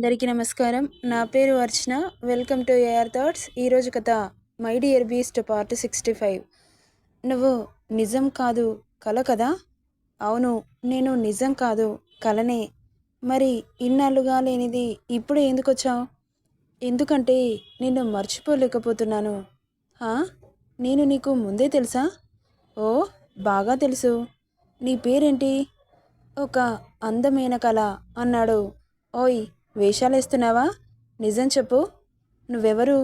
అందరికీ నమస్కారం. నా పేరు Archana. Welcome to AR thoughts. ఈరోజు కథ my dear beast part sixty five. నువ్వు నిజం కాదు కల కదా? అవును నేను నిజం కాదు కలనే. మరి ఇన్నాళ్ళుగా లేనిది ఇప్పుడు ఎందుకు వచ్చావు ఎందుకంటే నిన్ను మర్చిపోలేకపోతున్నాను. హా? నేను నీకు ముందే తెలుసా? ఓ బాగా తెలుసు. నీ పేరేంటి? ఒక అందమైన కళ అన్నాడు. ఓయ్ వేషాలు వేస్తున్నావా? నిజం చెప్పు. నువ్వెవరు?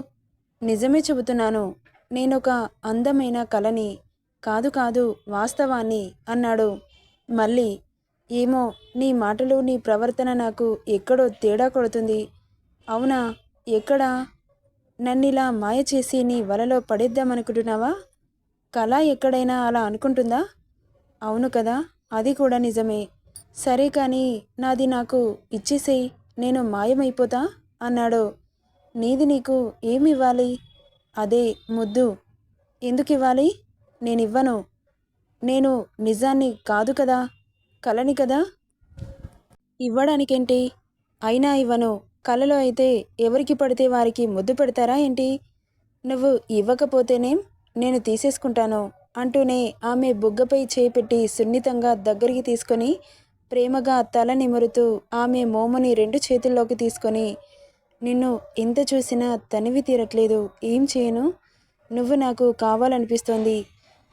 నిజమే చెబుతున్నాను. నేనొక అందమైన కళని కాదు కాదు వాస్తవాన్ని అన్నాడు. మళ్ళీ ఏమో నీ మాటలు నీ ప్రవర్తన నాకు ఎక్కడో తేడా కొడుతుంది. అవునా? ఎక్కడా? నన్నిలా మాయ చేసి నీ వలలో పడేద్దామనుకుంటున్నావా? కళ ఎక్కడైనా అలా అనుకుంటుందా? అవును కదా అది కూడా నిజమే. సరే కానీ నాది నాకు ఇచ్చేసేయ్. నేను మాయమైపోతా? అన్నాడు. నీది నీకు ఏమివ్వాలి? అదే ముద్దు. ఎందుకు ఇవ్వాలి నేనివ్వను. నేను నిజాన్ని కాదు కదా? కలని కదా? ఇవ్వడానికేంటి? అయినా ఇవ్వను. కలలో అయితే ఎవరికి పడితే వారికి ముద్దు పెడతారా ఏంటి? నువ్వు ఇవ్వకపోతేనేం నేను తీసేసుకుంటాను అంటూనే ఆమె బుగ్గపై చేపెట్టి సున్నితంగా దగ్గరికి తీసుకొని ప్రేమగా తల నిమురుతూ ఆమె మోముని రెండు చేతుల్లోకి తీసుకొని నిన్ను ఎంత చూసినా తనివి తీరట్లేదు. ఏం చేయను? నువ్వు నాకు కావాలనిపిస్తోంది.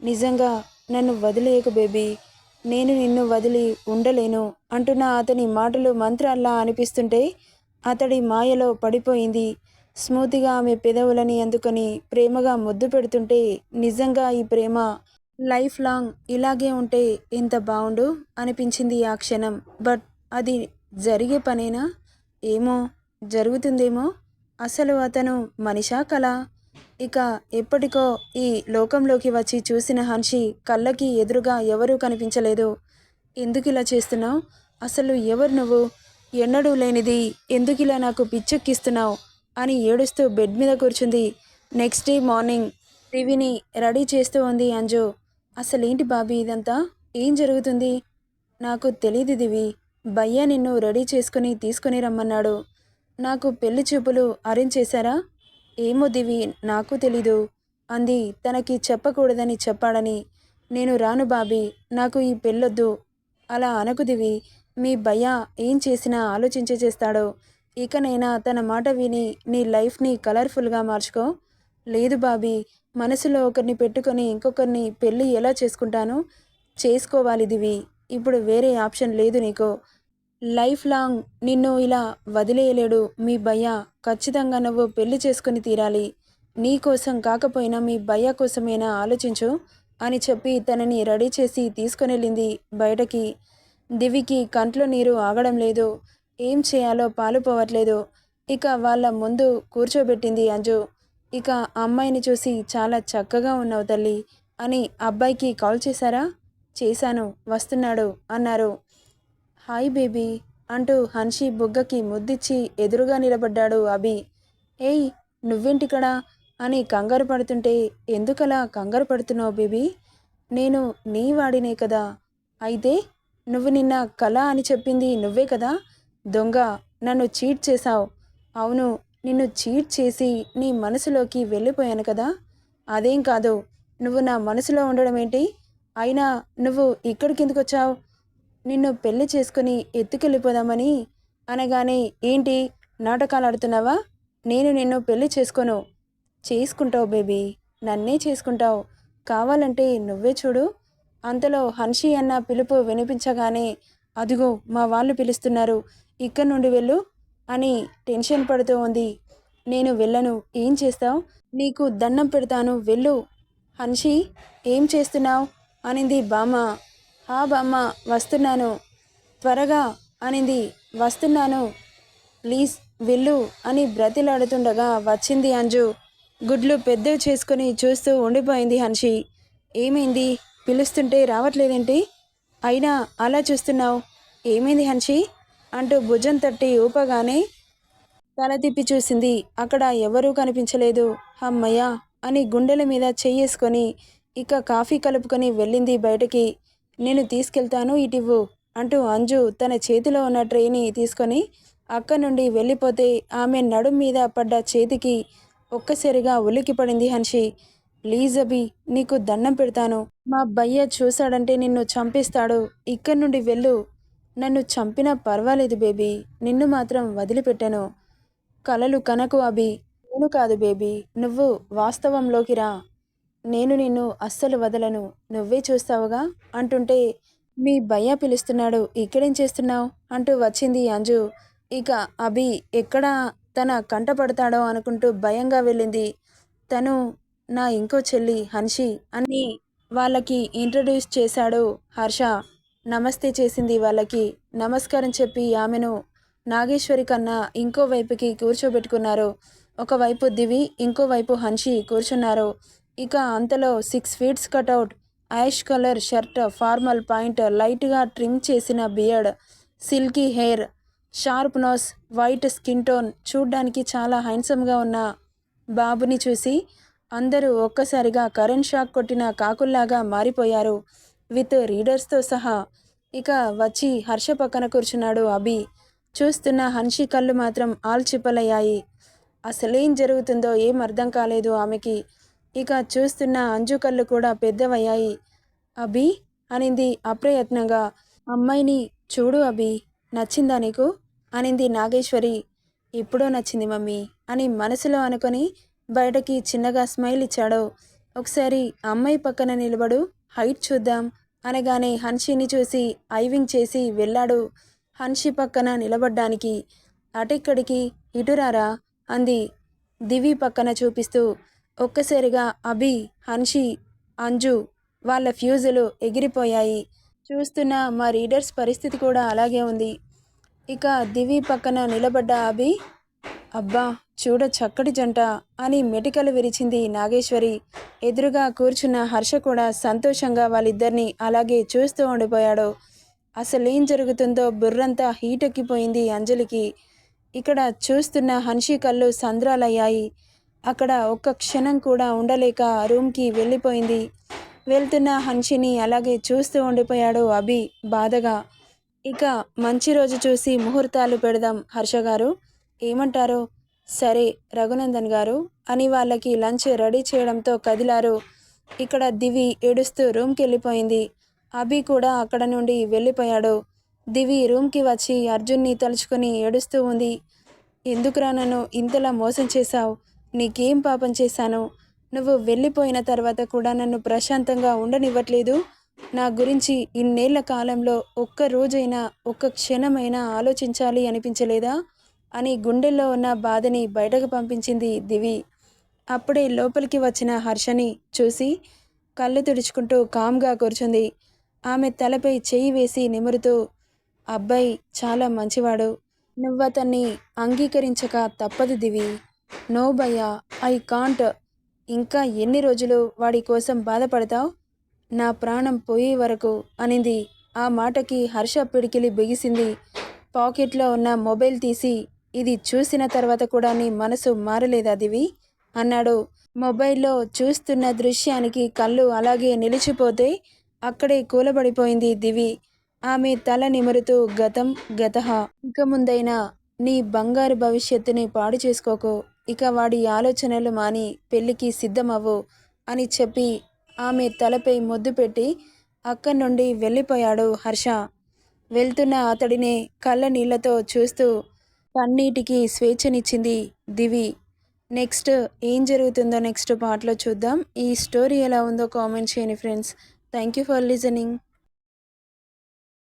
నిజంగా నన్ను వదిలేయకు బేబీ. నేను నిన్ను వదిలి ఉండలేను అంటున్న అతని మాటలు మంత్రాల్లా అనిపిస్తుంటే అతడి మాయలో పడిపోయింది. స్మూతిగా ఆమె పెదవులని అందుకొని ప్రేమగా ముద్దు పెడుతుంటే నిజంగా ఈ ప్రేమ లైఫ్ లాంగ్ ఇలాగే ఉంటే ఎంత బాగుండు అనిపించింది ఆ క్షణం. బట్ అది జరిగే పనేనా? ఏమో? జరుగుతుందేమో? అసలు అతను మనిషా కళ ఇక ఎప్పటికో ఈ లోకంలోకి వచ్చి చూసిన హన్షి కళ్ళకి ఎదురుగా ఎవరూ కనిపించలేదు. ఎందుకు ఇలా చేస్తున్నావు? అసలు ఎవరు నువ్వు? ఎన్నడూ లేనిది ఎందుకిలా నాకు పిచ్చెక్కిస్తున్నావు? అని ఏడుస్తూ బెడ్ మీద కూర్చుంది. నెక్స్ట్ డే మార్నింగ్ రివిని రెడీ చేస్తూ ఉంది అంజు. అసలేంటి బాబీ ఇదంతా? ఏం జరుగుతుంది? నాకు తెలియదు దివి. భయ్య నిన్ను రెడీ చేసుకుని తీసుకుని రమ్మన్నాడు. నాకు పెళ్ళి చూపులు అరేంజ్ చేశారా? ఏమో దివి నాకు తెలీదు. అంది తనకి చెప్పకూడదని చెప్పాడని. నేను రాను బాబీ నాకు ఈ పెళ్ళొద్దు. అలా అనకు దివి. మీ భయ్య ఏం చేసినా ఆలోచించే చేస్తాడో. ఇకనైనా తన మాట విని నీ లైఫ్ని కలర్ఫుల్గా మార్చుకో? లేదు బాబీ మనసులో ఒకరిని పెట్టుకొని ఇంకొకరిని పెళ్ళి ఎలా చేసుకుంటాను చేసుకోవాలి దివి. ఇప్పుడు వేరే ఆప్షన్ లేదు నీకు. లైఫ్ లాంగ్ నిన్ను ఇలా వదిలేయలేడు మీ భయ్య. ఖచ్చితంగా నువ్వు పెళ్ళి చేసుకుని తీరాలి. నీ కోసం కాకపోయినా మీ భయ్య కోసమైనా ఆలోచించు అని చెప్పి తనని రెడీ చేసి తీసుకునెళ్ళింది బయటకి. దివికి కంట్లో నీరు ఆగడం లేదు. ఏం చేయాలో పాలుపోవట్లేదు ఇక వాళ్ళ ముందు కూర్చోబెట్టింది అంజు. ఇక అమ్మాయిని చూసి చాలా చక్కగా ఉన్నావు తల్లి అని అబ్బాయికి కాల్ చేశారా? చేశాను వస్తున్నాడు అన్నారు. హాయ్ బేబీ అంటూ హన్షి బుగ్గకి ముద్దిచ్చి ఎదురుగా నిలబడ్డాడు అభి. ఏయ్ నువ్వేంటికడా అని కంగారు పడుతుంటే ఎందుకలా కంగారు పడుతున్నావు బేబీ? నేను నీ వాడినే కదా. అయితే నువ్వు నిన్న కళ అని చెప్పింది నువ్వే కదా? దొంగ నన్ను చీట్ చేశావు. అవును నిన్ను చీట్ చేసి నీ మనసులోకి వెళ్ళిపోయాను కదా? అదేం కాదు. నువ్వు నా మనసులో ఉండడం ఏంటి? అయినా నువ్వు ఇక్కడికి ఎందుకు వచ్చావు? నిన్ను పెళ్ళి చేసుకుని ఎత్తుకెళ్ళిపోదామని అనగానే ఏంటి? నాటకాలు ఆడుతున్నావా? నేను నిన్ను పెళ్ళి చేసుకోను. చేసుకుంటావు బేబీ. నన్నే చేసుకుంటావు. కావాలంటే నువ్వే చూడు. అంతలో హన్షి అన్న పిలుపు వినిపించగానే అదిగో మా వాళ్ళు పిలుస్తున్నారు. ఇక్కడి నుండి వెళ్ళు. అని టెన్షన్ పడుతూ ఉంది. నేను వెళ్ళను. ఏం చేస్తావు? నీకు దండం పెడతాను. వెళ్ళు. హన్షి ఏం చేస్తున్నావు? అనింది బామ్మ. హా బామ్మ వస్తున్నాను. త్వరగా అనింది. వస్తున్నాను. ప్లీజ్ వెళ్ళు అని బ్రతిలాడుతుండగా వచ్చింది అంజు. గుడ్లు పెద్దవి చేసుకుని చూస్తూ ఉండిపోయింది హన్షి. ఏమైంది? పిలుస్తుంటే రావట్లేదేంటి? అయినా అలా చూస్తున్నావు. ఏమైంది హన్షి? అంటూ భుజం తట్టి ఊపగానే తల తిప్పి చూసింది. అక్కడ ఎవరూ కనిపించలేదు. అమ్మయ్యా! అని గుండెల మీద చెయ్యేసుకొని ఇక కాఫీ కలుపుకొని వెళ్ళింది బయటకి. నేను తీసుకెళ్తాను ఇటివ్వు అంటూ అంజు తన చేతిలో ఉన్న ట్రేని తీసుకొని అక్క నుండి వెళ్ళిపోతే ఆమె నడుం మీద పడ్డ చేతికి ఒక్కసారిగా ఉలికి పడింది హన్షి. ప్లీజ్ అభి నీకు దండం పెడతాను. మా భయ్య చూశాడంటే నిన్ను చంపేస్తాడు. ఇక్కడి నుండి వెళ్ళు. నన్ను చంపినా పర్వాలేదు బేబీ. నిన్ను మాత్రం వదిలిపెట్టాను. కలలు కనకు అభి. నేను కాదు బేబీ. నువ్వు వాస్తవంలోకి రా. నేను నిన్ను అస్సలు వదలను. నువ్వే చూస్తావుగా? అంటుంటే మీ భయ్య పిలుస్తున్నాడు. ఇక్కడేం చేస్తున్నావు? అంటూ వచ్చింది అంజు. ఇక అభి ఎక్కడ తన కంట పడతాడో అనుకుంటూ భయంగా వెళ్ళింది. తను నా ఇంకో చెల్లి హన్షి అని వాళ్ళకి ఇంట్రడ్యూస్ చేశాడు హర్ష. నమస్తే చేసింది వాళ్ళకి. నమస్కారం చెప్పి ఆమెను నాగేశ్వరి కన్నా ఇంకో వైపుకి కూర్చోబెట్టుకున్నారు. ఒకవైపు దివి ఇంకోవైపు హన్షి కూర్చున్నారు. ఇక అంతలో six feets cutout ash colour shirt formal pant లైట్గా ట్రిమ్ చేసిన beard silky hair sharp nose white skin tone చూడ్డానికి చాలా హ్యాండ్సమ్గా ఉన్న బాబుని చూసి అందరూ ఒక్కసారిగా కరెంట్ షాక్ కొట్టిన కాకుల్లాగా మారిపోయారు. విత్ రీడర్స్తో సహా ఇక వచ్చి హర్ష పక్కన కూర్చున్నాడు అభి. చూస్తున్న హన్షి కళ్ళు మాత్రం ఆల్చిప్పలయ్యాయి. అసలేం జరుగుతుందో ఏం అర్థం కాలేదు ఆమెకి. ఇక చూస్తున్న అంజు కళ్ళు కూడా పెద్దవయ్యాయి. అభి? అనింది అప్రయత్నంగా. అమ్మాయిని చూడు అభి నచ్చిందా నీకు? అనింది నాగేశ్వరి. ఎప్పుడో నచ్చింది మమ్మీ అని మనసులో అనుకొని బయటకి చిన్నగా స్మైల్ ఇచ్చాడు. ఒకసారి అమ్మాయి పక్కన నిలబడు. హైట్ చూద్దాం అనగానే హన్షిని చూసి ఐవింగ్ చేసి వెళ్ళాడు. హన్షి పక్కన నిలబడ్డానికి అటెక్కడికి ఇటురారా? అంది దివి పక్కన చూపిస్తూ. ఒక్కసారిగా అభి హన్షి అంజు వాళ్ళ ఫ్యూజులు ఎగిరిపోయాయి. చూస్తున్న మా రీడర్స్ పరిస్థితి కూడా అలాగే ఉంది. ఇక దివి పక్కన నిలబడ్డ అభి అబ్బా! చూడ చక్కటి జంట అని మెటికలు విరిచింది నాగేశ్వరి. ఎదురుగా కూర్చున్న హర్ష కూడా సంతోషంగా వాళ్ళిద్దరిని అలాగే చూస్తూ ఉండిపోయాడు. అసలేం జరుగుతుందో బుర్రంతా హీటెక్కిపోయింది అంజలికి. ఇక్కడ చూస్తున్న హన్షి కళ్ళు సంద్రాలయ్యాయి. అక్కడ ఒక్క క్షణం కూడా ఉండలేక రూమ్కి వెళ్ళిపోయింది. వెళ్తున్న హన్షిని అలాగే చూస్తూ ఉండిపోయాడు అభి బాధగా. ఇక మంచి రోజు చూసి ముహూర్తాలు పెడదాం హర్ష గారు. ఏమంటారు? సరే రఘునందన్ గారు అని వాళ్ళకి లంచ్ రెడీ చేయడంతో కదిలారు. ఇక్కడ దివి ఏడుస్తూ రూమ్కి వెళ్ళిపోయింది అభి కూడా అక్కడ నుండి వెళ్ళిపోయాడు. దివి రూమ్కి వచ్చి అర్జున్ని తలుచుకొని ఏడుస్తూ ఉంది. ఎందుకురా నన్ను ఇంతలా మోసం చేశావు? నీకేం పాపం చేశాను? నువ్వు వెళ్ళిపోయిన తర్వాత కూడా నన్ను ప్రశాంతంగా ఉండనివ్వట్లేదు? నా గురించి ఇన్నేళ్ళ కాలంలో ఒక్క రోజైనా ఒక్క క్షణమైనా ఆలోచించాలి అనిపించలేదా? అని గుండెల్లో ఉన్న బాధని బయటకు పంపించింది దివి. అప్పుడే లోపలికి వచ్చిన హర్షని చూసి కళ్ళు తుడుచుకుంటూ కామ్గా కూర్చుంది. ఆమె తలపై చెయ్యి వేసి నిమురుతూ అబ్బాయి చాలా మంచివాడు. నువ్వతన్ని అంగీకరించక తప్పదు దివి. నో భయ్యా ఐ కాంట్. ఇంకా ఎన్ని రోజులు వాడి కోసం బాధపడతావు? నా ప్రాణం పోయే వరకు అనింది. ఆ మాటకి హర్ష పిడికిలి బిగిసింది. పాకెట్లో ఉన్న మొబైల్ తీసి ఇది చూసిన తర్వాత కూడా నీ మనసు మారలేదా దివి? అన్నాడు. మొబైల్లో చూస్తున్న దృశ్యానికి కళ్ళు అలాగే నిలిచిపోతే అక్కడే కూలబడిపోయింది దివి. ఆమె తల నిమురుతూ గతం గతహ ఇక ముందైనా నీ బంగారు భవిష్యత్తుని పాడు చేసుకోకు. ఇక వాడి ఆలోచనలు మాని పెళ్ళికి సిద్ధమవ్వు అని చెప్పి ఆమె తలపై ముద్దు పెట్టి అక్కడి నుండి వెళ్ళిపోయాడు హర్ష. వెళ్తున్న అతడినే కళ్ళ నీళ్ళతో చూస్తూ కన్నీటికి స్వేచ్ఛనిచ్చింది దివి. నెక్స్ట్ ఏం జరుగుతుందో నెక్స్ట్ పార్ట్లో చూద్దాం. ఈ స్టోరీ ఎలా ఉందో కామెంట్ చేయండి friends. Thank you for listening.